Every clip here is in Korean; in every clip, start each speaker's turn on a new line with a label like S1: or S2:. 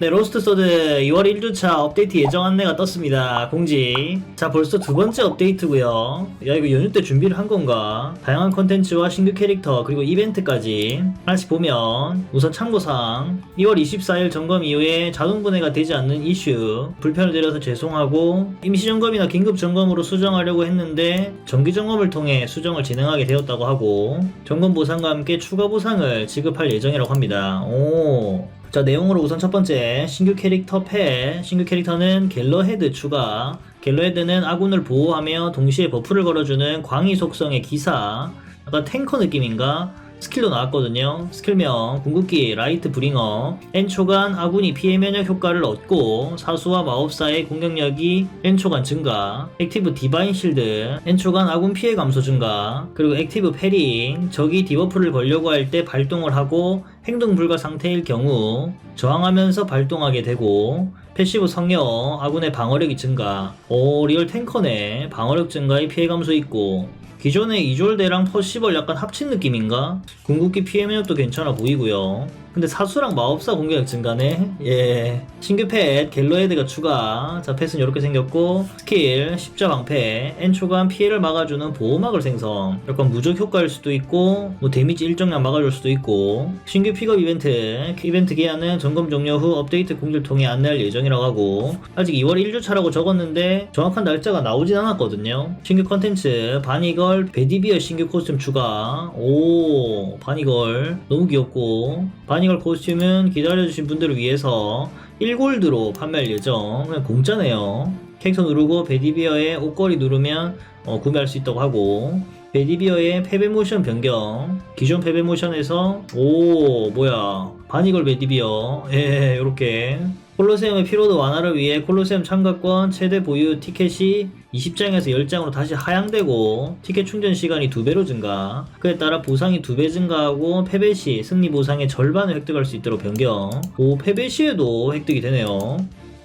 S1: 네, 로스트 소드 2월 1주차 업데이트 예정 안내가 떴습니다. 공지. 자, 벌써 두 번째 업데이트고요. 야, 이거 연휴 때 준비를 한 건가? 다양한 컨텐츠와 신규 캐릭터 그리고 이벤트까지 하나씩 보면 우선 참고사항 2월 24일 점검 이후에 자동 분해가 되지 않는 이슈 불편을 드려서 죄송하고 임시 점검이나 긴급 점검으로 수정하려고 했는데 정기 점검을 통해 수정을 진행하게 되었다고 하고 점검 보상과 함께 추가 보상을 지급할 예정이라고 합니다. 오. 자 내용으로 우선 첫 번째 신규 캐릭터 패. 신규 캐릭터는 갤러헤드 추가. 갤러헤드는 아군을 보호하며 동시에 버프를 걸어주는 광희 속성의 기사. 약간 탱커 느낌인가 스킬도 나왔거든요. 스킬명 궁극기 라이트 브링어. N초간 아군이 피해 면역 효과를 얻고 사수와 마법사의 공격력이 N초간 증가. 액티브 디바인 실드. N초간 아군 피해 감소 증가. 그리고 액티브 패링. 적이 디버프를 걸려고 할 때 발동을 하고 행동 불가 상태일 경우 저항하면서 발동하게 되고 패시브 성여 아군의 방어력이 증가. 오 리얼 탱커네. 방어력 증가에 피해 감소 있고 기존의 이졸대랑 퍼시벌 약간 합친 느낌인가? 궁극기 면역도 괜찮아 보이고요 근데 사수랑 마법사 공격력 증가네? 예. 신규 펫 갤러헤드가 추가. 자 펫은 이렇게 생겼고 스킬 십자 방패. N초간 피해를 막아주는 보호막을 생성. 약간 무적 효과일 수도 있고 뭐 데미지 일정량 막아줄 수도 있고. 신규 픽업 이벤트. 이벤트 기한은 점검 종료 후 업데이트 공지를 통해 안내할 예정이라고 하고. 아직 2월 1주차라고 적었는데 정확한 날짜가 나오진 않았거든요. 신규 컨텐츠 바니걸 베디비어 신규 코스튬 추가. 오 바니걸. 너무 귀엽고. 바니 걸 코스튬은 기다려주신 분들을 위해서 1골드로 판매할 예정 그냥 공짜네요. 캐릭터 누르고 베디비어의 옷걸이 누르면 어, 구매할 수 있다고 하고 베디비어의 패배 모션 변경. 기존 패배 모션에서 오 뭐야 바니걸 베디비어. 예 요렇게 콜로세움의 피로도 완화를 위해 콜로세움 참가권 최대 보유 티켓이 20장에서 10장으로 다시 하향되고 티켓 충전 시간이 2배로 증가. 그에 따라 보상이 2배 증가하고 패배 시 승리 보상의 절반을 획득할 수 있도록 변경. 오 패배 시에도 획득이 되네요.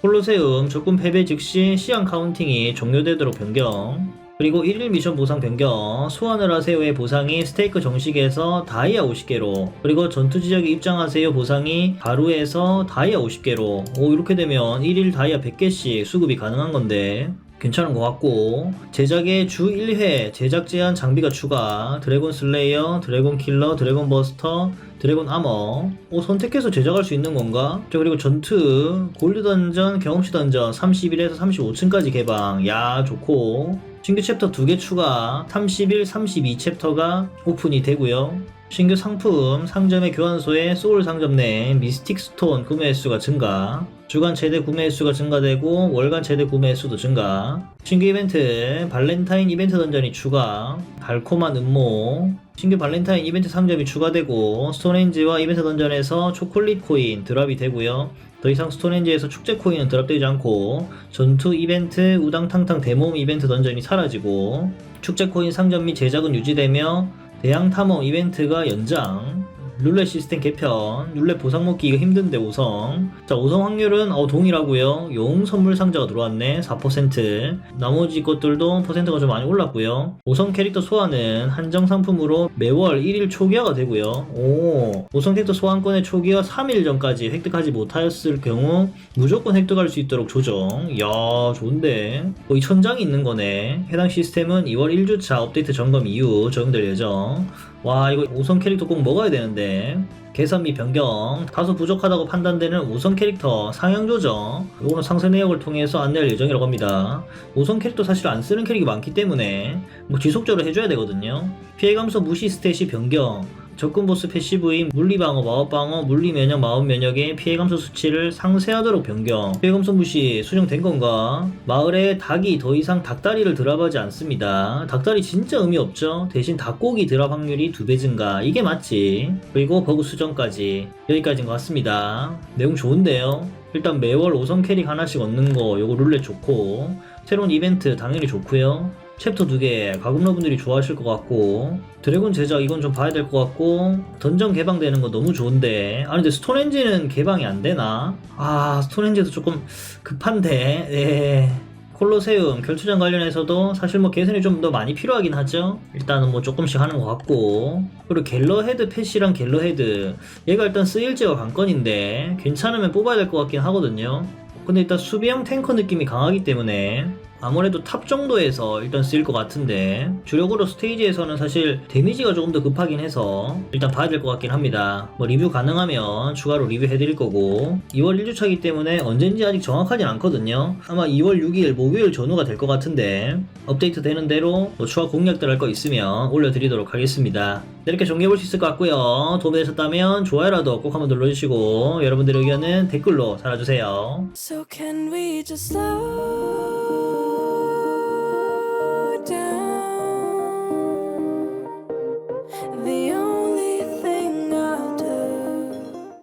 S1: 콜로세움 적군 패배 즉시 시간 카운팅이 종료되도록 변경 그리고 1일 미션 보상 변경 소환을 하세요의 보상이 스테이크 정식에서 다이아 50개로 그리고 전투 지역에 입장하세요 보상이 가루에서 다이아 50개로. 오 이렇게 되면 1일 다이아 100개씩 수급이 가능한 건데. 괜찮은 것 같고. 제작에 주 1회 제작 제한 장비가 추가. 드래곤 슬레이어, 드래곤 킬러, 드래곤 버스터, 드래곤 아머. 오 선택해서 제작할 수 있는 건가? 자 그리고 전투 골드 던전, 경험치 던전 31에서 35층까지 개방. 야 좋고 신규 챕터 2개 추가. 31, 32 챕터가 오픈이 되고요 신규 상품 상점의 교환소에 소울 상점 내 미스틱 스톤 구매 횟수가 증가 주간 최대 구매 횟수가 증가되고 월간 최대 구매 횟수도 증가. 신규 이벤트 발렌타인 이벤트 던전이 추가 달콤한 음모. 신규 발렌타인 이벤트 상점이 추가되고 스톤헨지와 이벤트 던전에서 초콜릿 코인 드랍이 되고요. 더 이상 스톤헨지에서 축제 코인은 드랍되지 않고 전투 이벤트 우당탕탕 대모험 이벤트 던전이 사라지고 축제 코인 상점 및 제작은 유지되며 대양 탐험 이벤트가 연장 룰렛 시스템 개편 룰렛 보상 먹기 이거 힘든데 5성. 자 5성 확률은 어 동일하고요. 용 선물 상자가 들어왔네 4% 나머지 것들도 퍼센트가 좀 많이 올랐고요. 5성 캐릭터 소환은 한정 상품으로 매월 1일 초기화가 되고요. 오 5성 캐릭터 소환권의 초기화 3일 전까지 획득하지 못하였을 경우 무조건 획득할 수 있도록 조정. 이야 좋은데. 거의 천장이 있는 거네. 해당 시스템은 2월 1주차 업데이트 점검 이후 적용될 예정 와 이거 5성 캐릭터 꼭 먹어야 되는데. 개선 및 변경. 다소 부족하다고 판단되는 5성 캐릭터 상향 조정. 이거는 상세 내역을 통해서 안내할 예정이라고 합니다. 5성 캐릭터 사실 안 쓰는 캐릭이 많기 때문에 뭐 지속적으로 해줘야 되거든요. 피해 감소 무시 스탯이 변경 적군 보스 패시브인 물리방어, 마법방어, 물리면역, 마법면역의 피해 감소 수치를 상쇄하도록 변경. 피해 감소 무시 수정된 건가? 마을에 닭이 더 이상 닭다리를 드랍하지 않습니다. 닭다리 진짜 의미 없죠? 대신 닭고기 드랍 확률이 두 배 증가. 이게 맞지? 그리고 버그 수정까지. 여기까지인 것 같습니다. 내용 좋은데요? 일단 매월 5성 캐릭 하나씩 얻는 거 요거 룰렛 좋고 새로운 이벤트 당연히 좋고요 챕터 두 개 가금러분들이 좋아하실 것 같고 드래곤 제작 이건 좀 봐야 될 것 같고 던전 개방되는 거 너무 좋은데 아 근데 스톤엔지는 개방이 안 되나? 아 스톤엔지도 조금 급한데 네 콜로세움 결투장 관련해서도 사실 뭐 개선이 좀 더 많이 필요하긴 하죠. 일단은 뭐 조금씩 하는 것 같고 그리고 갤러헤드 패시랑 갤러헤드 얘가 일단 쓰일지가 관건인데 괜찮으면 뽑아야 될 것 같긴 하거든요. 근데 일단 수비형 탱커 느낌이 강하기 때문에 아무래도 탑 정도에서 일단 쓰일 것 같은데 주력으로 스테이지에서는 사실 데미지가 조금 더 급하긴 해서 일단 봐야 될 것 같긴 합니다. 뭐 리뷰 가능하면 추가로 리뷰해 드릴 거고 2월 1주차이기 때문에 언젠지 아직 정확하진 않거든요. 아마 2월 6일 목요일 전후가 될 것 같은데 업데이트 되는 대로 뭐 추가 공략들 할 거 있으면 올려드리도록 하겠습니다. 네, 이렇게 정리해볼 수 있을 것 같고요. 도움이 되셨다면 좋아요라도 꼭 한번 눌러주시고 여러분들의 의견은 댓글로 달아주세요.
S2: So